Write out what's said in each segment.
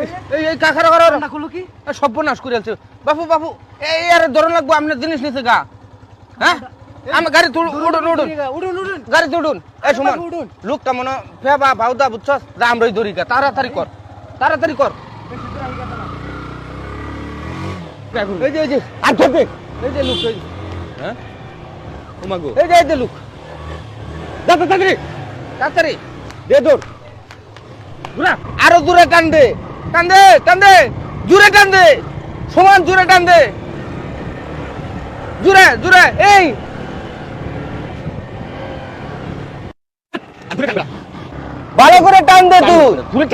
এই এই কাখার ঘর না খুলো কি? সর্বনাশ করে আছে বাপু বাপু এই আরে ধরন লাগবো আপনার জিনিস নিছে গা। হ্যাঁ? আমি গাড়ি তুল উডুন উডুন। গাড়ি তুলুন এই সুমন লোকটা মনে ফেবা ভাউদা বুঝছস? যা আমরাই ধরি গা। তাড়াতাড়ি কর। তাড়াতাড়ি কর। এই যে এই যে। আর ধরবে এই যে লোক হ্যাঁ? ওমাগো এই যে এই যে লোক। তাড়াতাড়ি। তাড়াতাড়ি। দে দৌড় ঘুরা আরও দূরে টান দে। টান দে টান দে জুড়ে টান দে সমান জুড়ে টান দে জুড়ে জুড়ে এই। ভালো করে টান দে তুই।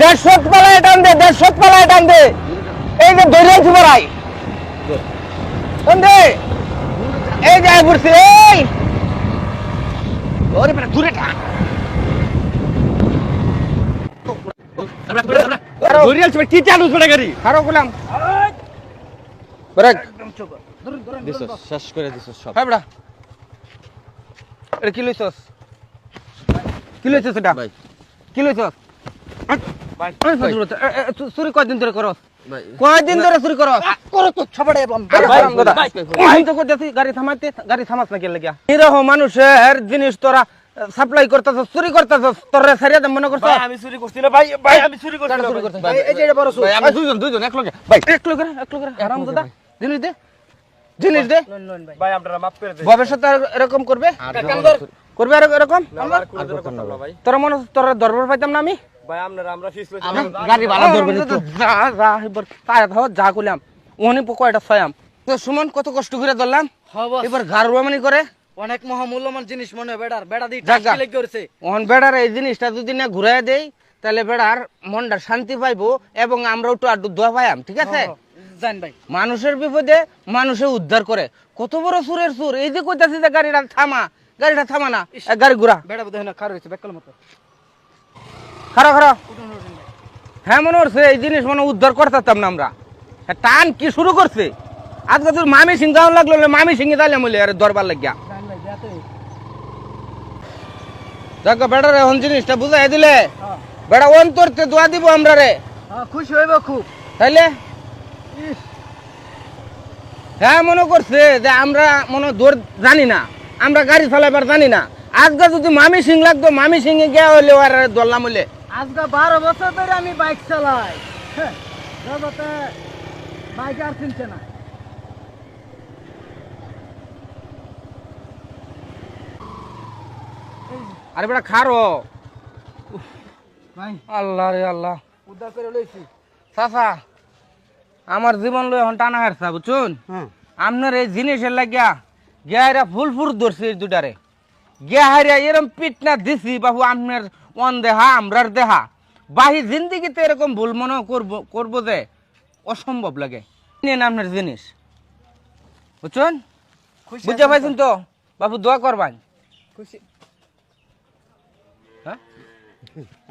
দেড়শো পালায় টান দে দেড়শো পালায় টান দে এই যে দৌড়াইছি বড়াই টান দে এই যে ঘুরছে এই। দূরে টান ধরিয়াল সবাই কি চালু ছোড়া গাড়ি? খারো গুলাম। ব্রেক। শেষ করে সব। হ্যাঁ এটা কি লইছস? কি লইছস এটা? ভাই। কি লইছস? ভাই। চুরি কয়দিন ধরে করস? ভাই। কয়দিন ধরে চুরি করস? করো তো ছবড়ে আমি তো গাড়ি থামাইতে গাড়ি থামাস না কে লাগিয়া এরকম মানুষের জিনিস তোরা সাপ্লাই করতেছস চুরি করতেছস তোরে সারিয়া দাম মনে করছস ভাই আমি চুরি করছি না ভাই ভাই আমি চুরি করছি না চুরি। ভাই, এই যে এটা বড় ভাই আমি দুইজন দুইজন এক লগে ভাই এক লোক এক লোক হারাম দাদা জিনিস দে জিনিস দে। ভাই। ভাই আপনারা মাফ করে দেন। ভবিষ্যতে এরকম করবে? করবে আর এরকম? আমার তোরা মনে তোর দরবার পাইতাম না আমি? ভাই আপনারা আমরা ফিস লইছি। গাড়ি ভাড়া ধরবে যা যা এবার তাই ধর যা কইলাম। ওহনি এটা ছয়াম। তো সুমন কত কষ্ট করে ধরলাম। এবার ঘর রুয়ামানি করে। অনেক মহামূল্যবান জিনিস মনে হয় বেড়ার। বেড়া দিয়ে করেছে ওহন বেড়ার এই জিনিসটা যদি না ঘুরাই দেই তাহলে বেড়ার মনটা শান্তি পাইবো এবং আমরা একটু আড্ডু দোয়া পাইম ঠিক আছে? জান ভাই। মানুষের বিপদে মানুষে উদ্ধার করে। কত বড় সুরের সুর। এই যে কইতাছি যে গাড়িটা থামা গাড়িটা থামা না গাড়ি ঘুরা। বেড়া বোধ হয় না খার হয়েছে বেকাল মতো। খারা খারা উঠুন উঠুন ভাই। হ্যাঁ মনে হচ্ছে এই জিনিস মনে উদ্ধার করতাম না আমরা। হ্যাঁ, টান কি শুরু করছে? আজকে তোর মামি সিং গাও লাগল মামি সিংহে তাহলে মূল্য আরে দরবার লাগিয়া। দেখো বেটা রে হন জিনিসটা বুঝাই দিলে। হ্যাঁ। বেটা অন্তরতে দোয়া দিব আমরা রে। হ্যাঁ খুশি হইব খুব। তাইলে? হ্যাঁ মনে করছে যে আমরা মনে দৌড় জানি না। আমরা গাড়ি চালাবার জানি না। আজকে যদি মামি সিং লাগতো মামি সিংহে গিয়া হইলে আর দরলাম হইলে। আজকে বারো বছর ধরে আমি বাইক চালাই। বাইক আর কিনছে না। আরে বেটা খারো। আল্লাহ রে আল্লাহ। উদ্ধার করে লইছি। চাচা আমার জীবন লই এখন টানা হারছা বুঝছুন? হ্যাঁ। আপনার এই জিনিসের লাগিয়া গিয়া ফুল ফুল ধরছে এই দুটারে। গিয়া হারিয়া এরম পিটনা দিছি বাবু আপনার অন দেহা আমরার দেহা। বাহি জিন্দিগিতে এরকম ভুল মনে করব করব যে অসম্ভব লাগে। নেন আপনার জিনিস। বুঝছেন? বুঝতে পাইছেন তো? বাবু দোয়া করবান। খুশি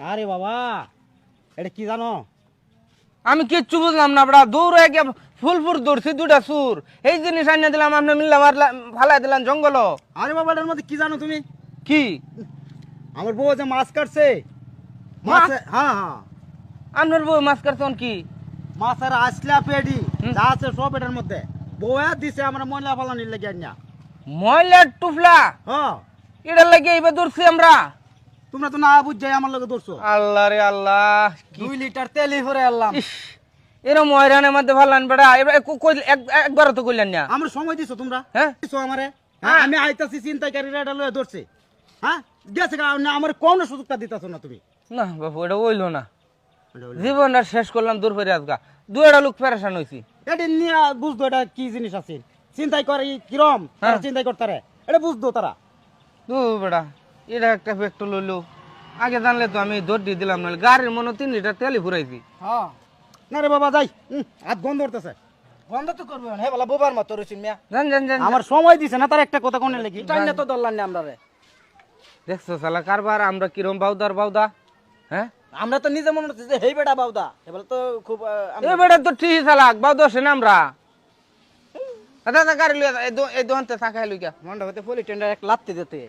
আরে বাবা এটা কি জানো? আমি কিচ্ছু বুঝলাম না বড়া দৌড়ে গিয়া ফুল ফুল ধরছি দুটা সুর। এই জিনিস আনিয়ে দিলাম আপনি মিল্লা মারলা ফালাই দিলাম জঙ্গল আরে বাবা এটার মধ্যে কি জানো তুমি? কি? আমার বউ যে মাছ কাটছে। মাছ? মাছ হ্যাঁ হ্যাঁ। আপনার বউ মাছ কাটছেন কি? মাছের আসলা পেডি যা আছে সব এটার মধ্যে। বউয়া দিছে আমরা ময়লা ফালানির লেগে না ময়লার টুফলা? হ্যাঁ। এটা লাগে এইবার ধরছি আমরা। তোমরা তো না বুঝাই আমার লগে ধরছো। আল্লাহ রে আল্লাহ দুই লিটার তেলই ভরে আল্লাহ এরম ময়রানের মধ্যে ভালান বেড়া এবার কো- কই- এক- একবারও তো কইলেন না। আমার সময় দিছো তোমরা? হ্যাঁ? দিছো আমারে? হ্যাঁ। আমি আইতাছি চিন্তাকারীরা এটা লয়ে ধরছে। হ্যাঁ? গেছে না আমার কোন সুযোগটা দিতাছো না তুমি। না বাবু এটা হইল না। জীবনটা শেষ করলাম দূর ফেরে আজকা দু একটা লোক পেরেশান হয়েছি এটা নিয়ে বুঝতো এটা কি জিনিস আছে। চিন্তাই করে কিরম? হ্যাঁ। চিন্তাই করতারে। এটা বুঝতো তারা। দু বেড়া এটা একটা পেট্রোল লইলো। আগে জানলে তো আমি দৌড় দিয়ে দিলাম নাহলে গাড়ির মনে তিন লিটার তেলই ফুরাইছি হ্যাঁ। না রে বাবা যাই। হুম, হাত গন্ধ করতেছে গন্ধ তো করবে হে বলা বোবার মতো রয়েছেন মিয়া। জান জান জান আমার সময় দিছে না তার একটা কথা কোনে লেগে? টাইনে তো দল্লান না আমরা রে। দেখছ সালা কারবার আমরা কিরম বাউদার বাউদা হ্যাঁ? আমরা তো নিজে মনে হচ্ছে যে হেই বেটা বাউদা। এবার তো খুব আহ, আমরা- এ বেটা তো ঠিক চালাক বাউদা আছে না আমরা। দাদা গাড়ি লইয়া যা, এই দো- এই দোকানতে থাকা লইয়া মনটা হতে ফুলি টেন্ডার এক লাত্তি দিতে।